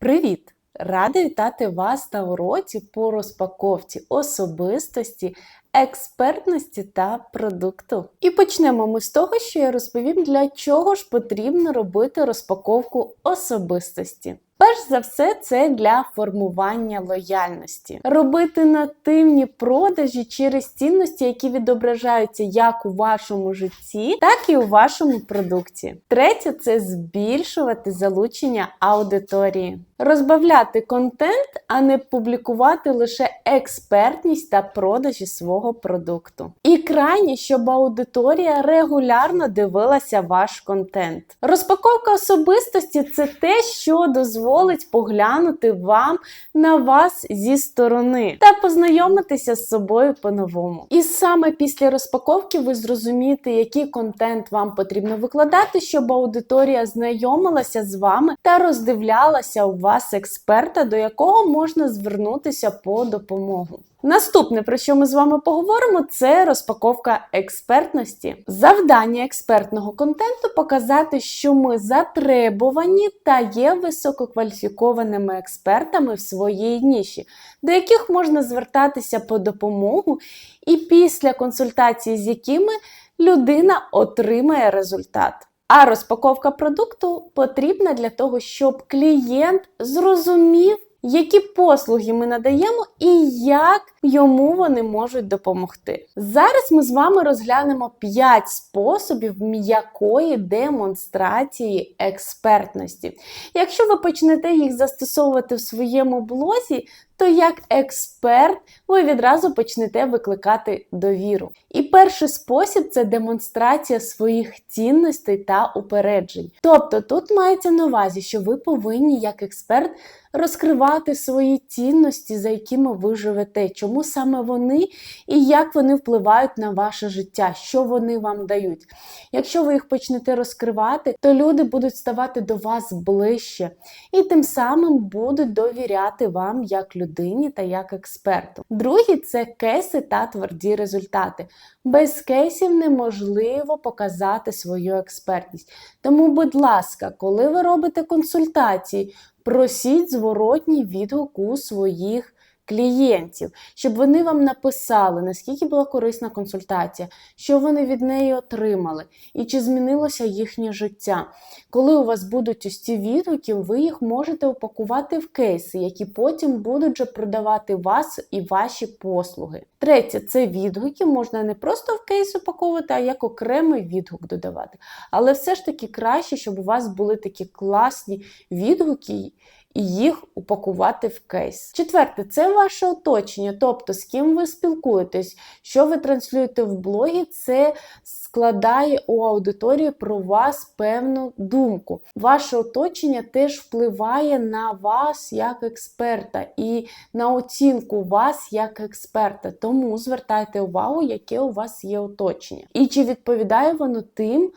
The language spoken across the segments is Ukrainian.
Привіт! Рада вітати вас на уроці по розпаковці особистості, експертності та продукту. І почнемо ми з того, що я розповім, для чого ж потрібно робити розпаковку особистості. Перш за все, це для формування лояльності. Робити нативні продажі через цінності, які відображаються як у вашому житті, так і у вашому продукті. Третє це збільшувати залучення аудиторії. Розбавляти контент, а не публікувати лише експертність та продажі свого продукту. І крайнє, щоб аудиторія регулярно дивилася ваш контент. Розпаковка особистості це те, що дозволить поглянути вам на вас зі сторони та познайомитися з собою по-новому. І саме після розпаковки ви зрозумієте, який контент вам потрібно викладати, щоб аудиторія знайомилася з вами та роздивлялася у вас експерта, до якого можна звернутися по допомогу. Наступне, про що ми з вами поговоримо, це розпаковка експертності. Завдання експертного контенту показати, що ми затребувані та є висококваліфікованими експертами в своїй ніші, до яких можна звертатися по допомогу, і після консультації з якими людина отримає результат. А розпаковка продукту потрібна для того, щоб клієнт зрозумів, які послуги ми надаємо і як йому вони можуть допомогти. Зараз ми з вами розглянемо 5 способів м'якої демонстрації експертності. Якщо ви почнете їх застосовувати в своєму блозі, то як експерт ви відразу почнете викликати довіру. І перший спосіб це демонстрація своїх цінностей та упереджень. Тобто тут мається на увазі, що ви повинні як експерт розкривати свої цінності, за якими ви живете, чому саме вони і як вони впливають на ваше життя, що вони вам дають. Якщо ви їх почнете розкривати, то люди будуть ставати до вас ближче і тим самим будуть довіряти вам як людині та як експерту. Другий це кейси та тверді результати. Без кейсів неможливо показати свою експертність. Тому, будь ласка, коли ви робите консультації, просіть зворотній відгук у своїх клієнтів, щоб вони вам написали, наскільки була корисна консультація, що вони від неї отримали, і чи змінилося їхнє життя. Коли у вас будуть ось ці відгуки, ви їх можете упакувати в кейси, які потім будуть же продавати вас і ваші послуги. Третє, це відгуки, можна не просто в кейс упаковувати, а як окремий відгук додавати. Але все ж таки краще, щоб у вас були такі класні відгуки і їх упакувати в кейс. Четверте, це ваше оточення, тобто з ким ви спілкуєтесь, що ви транслюєте в блогі, це складає у аудиторії про вас певну думку. Ваше оточення теж впливає на вас як експерта і на оцінку вас як експерта. Тому звертайте увагу, яке у вас є оточення. І чи відповідає воно тим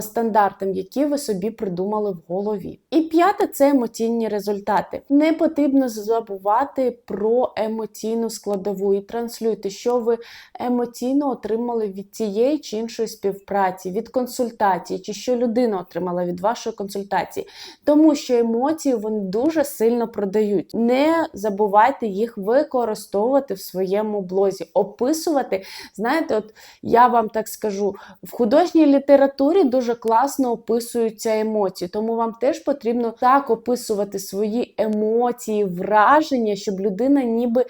стандартам, які ви собі придумали в голові. І п'яте це емоційні результати. Не потрібно забувати про емоційну складову і транслюйте, що ви емоційно отримали від цієї чи іншої співпраці, від консультації, чи що людина отримала від вашої консультації. Тому що емоції вони дуже сильно продають. Не забувайте їх використовувати в своєму блозі, описувати. Знаєте, от я вам так скажу, в художній літературі дуже класно описуються емоції, тому вам теж потрібно так описувати свої емоції, враження, щоб людина ніби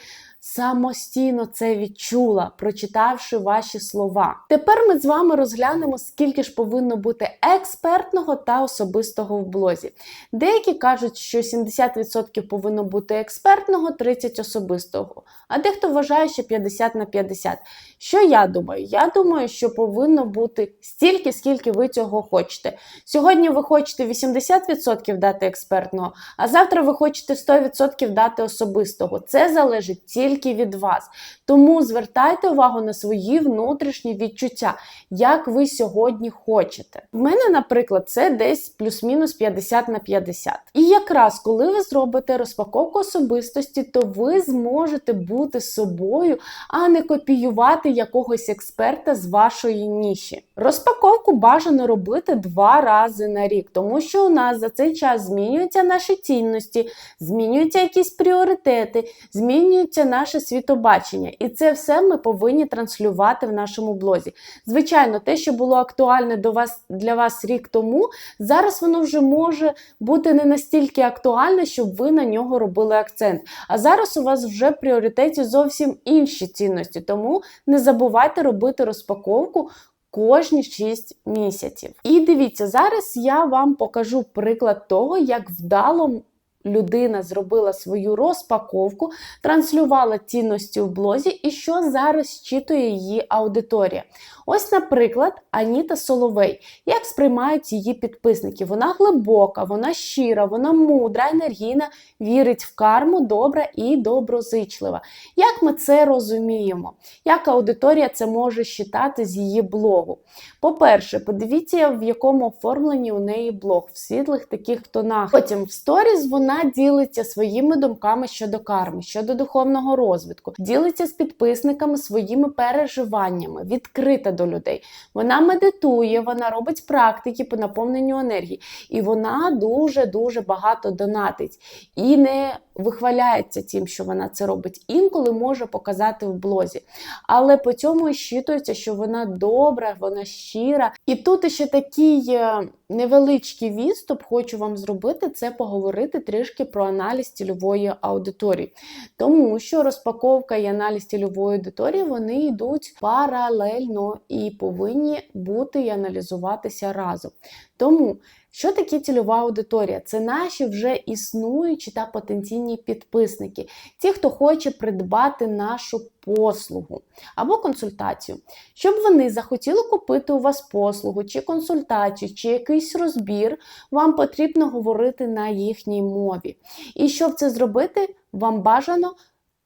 самостійно це відчула, прочитавши ваші слова. Тепер ми з вами розглянемо, скільки ж повинно бути експертного та особистого в блозі. Деякі кажуть, що 70% повинно бути експертного, 30% особистого, а дехто вважає, що 50 на 50. Що я думаю? Я думаю, що повинно бути стільки, скільки ви цього хочете. Сьогодні ви хочете 80% дати експертного, а завтра ви хочете 100% дати особистого. Це залежить тільки тільки від вас. Тому звертайте увагу на свої внутрішні відчуття, як ви сьогодні хочете. В мене, наприклад, це десь плюс-мінус 50 на 50. І якраз коли ви зробите розпаковку особистості, то ви зможете бути собою, а не копіювати якогось експерта з вашої ніші. Розпаковку бажано робити два рази на рік, тому що у нас за цей час змінюються наші цінності, змінюються якісь пріоритети, змінюється наше світобачення. І це все ми повинні транслювати в нашому блозі. Звичайно, те, що було актуальне до вас для вас рік тому, зараз воно вже може бути не настільки актуальне, щоб ви на нього робили акцент. А зараз у вас вже в пріоритеті зовсім інші цінності. Тому не забувайте робити розпаковку. Кожні 6 місяців. І дивіться, зараз я вам покажу приклад того, як вдало людина зробила свою розпаковку, транслювала цінності в блозі і що зараз зчитує її аудиторія. Ось, наприклад, Аніта Соловей. Як сприймають її підписники? Вона глибока, вона щира, вона мудра, енергійна, вірить в карму, добра і доброзичлива. Як ми це розуміємо? Як аудиторія це може считати з її блогу? По-перше, подивіться, в якому оформленні у неї блог, в світлих таких тонах. Потім в сторіз вона ділиться своїми думками щодо карми, щодо духовного розвитку, ділиться з підписниками своїми переживаннями, відкрита до людей. Вона медитує, вона робить практики по наповненню енергії, і вона дуже-дуже багато донатить і не вихваляється тим, що вона це робить. Інколи може показати в блозі. Але по цьому щитується, що вона добра, вона щира. І тут ще такий е, невеличкий відступ, хочу вам зробити, це поговорити трішки про аналіз цільової аудиторії. Тому що розпаковка і аналіз цільової аудиторії вони йдуть паралельно і повинні бути і аналізуватися разом. Тому що таке цільова аудиторія? Це наші вже існуючі та потенційні підписники, ті, хто хоче придбати нашу послугу або консультацію. Щоб вони захотіли купити у вас послугу, чи консультацію, чи якийсь розбір, вам потрібно говорити на їхній мові. І щоб це зробити, вам бажано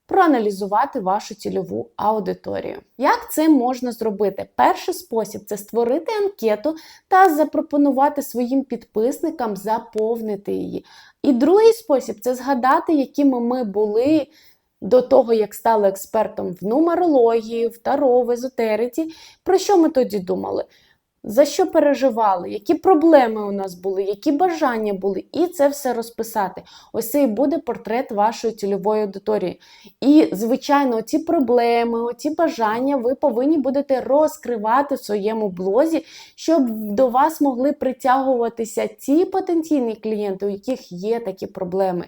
проаналізувати вашу цільову аудиторію. Як це можна зробити? Перший спосіб це створити анкету та запропонувати своїм підписникам заповнити її. І другий спосіб це згадати, якими ми були. До того, як стали експертом в нумерології, в таро, в езотериці, про що ми тоді думали? За що переживали, які проблеми у нас були, які бажання були, і це все розписати. Ось це і буде портрет вашої цільової аудиторії. І, звичайно, ці проблеми, ці бажання ви повинні будете розкривати в своєму блозі, щоб до вас могли притягуватися ті потенційні клієнти, у яких є такі проблеми,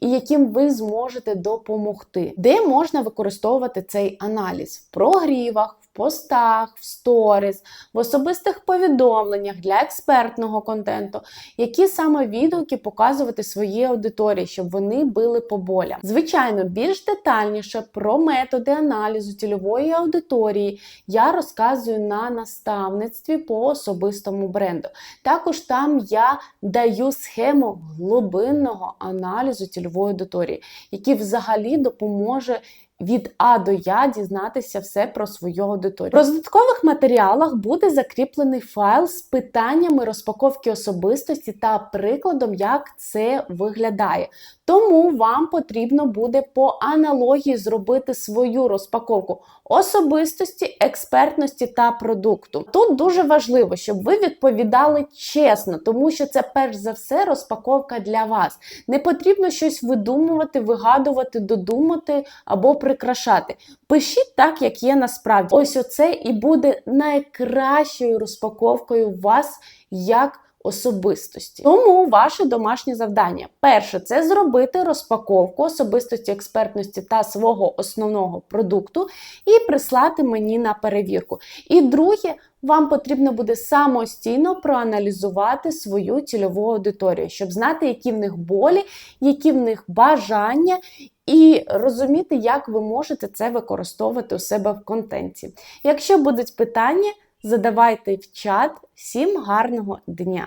і яким ви зможете допомогти. Де можна використовувати цей аналіз? В прогрівах постах, в сторіс, в особистих повідомленнях для експертного контенту, які саме відгуки показувати своїй аудиторії, щоб вони били по болям. Звичайно, більш детальніше про методи аналізу цільової аудиторії я розказую на наставництві по особистому бренду. Також там я даю схему глибинного аналізу цільової аудиторії, який взагалі допоможе від А до Я дізнатися все про свою аудиторію. В роздаткових матеріалах буде закріплений файл з питаннями розпаковки особистості та прикладом, як це виглядає. Тому вам потрібно буде по аналогії зробити свою розпаковку особистості, експертності та продукту. Тут дуже важливо, щоб ви відповідали чесно, тому що це перш за все розпаковка для вас. Не потрібно щось видумувати, вигадувати, додумати або прикрашати. Пишіть так, як є насправді. Ось оце і буде найкращою розпаковкою вас як особистості. Тому ваше домашнє завдання. Перше, це зробити розпаковку особистості, експертності та свого основного продукту і прислати мені на перевірку. І друге, вам потрібно буде самостійно проаналізувати свою цільову аудиторію, щоб знати, які в них болі, які в них бажання. І розуміти, як ви можете це використовувати у себе в контенті. Якщо будуть питання, задавайте в чат. Всім гарного дня!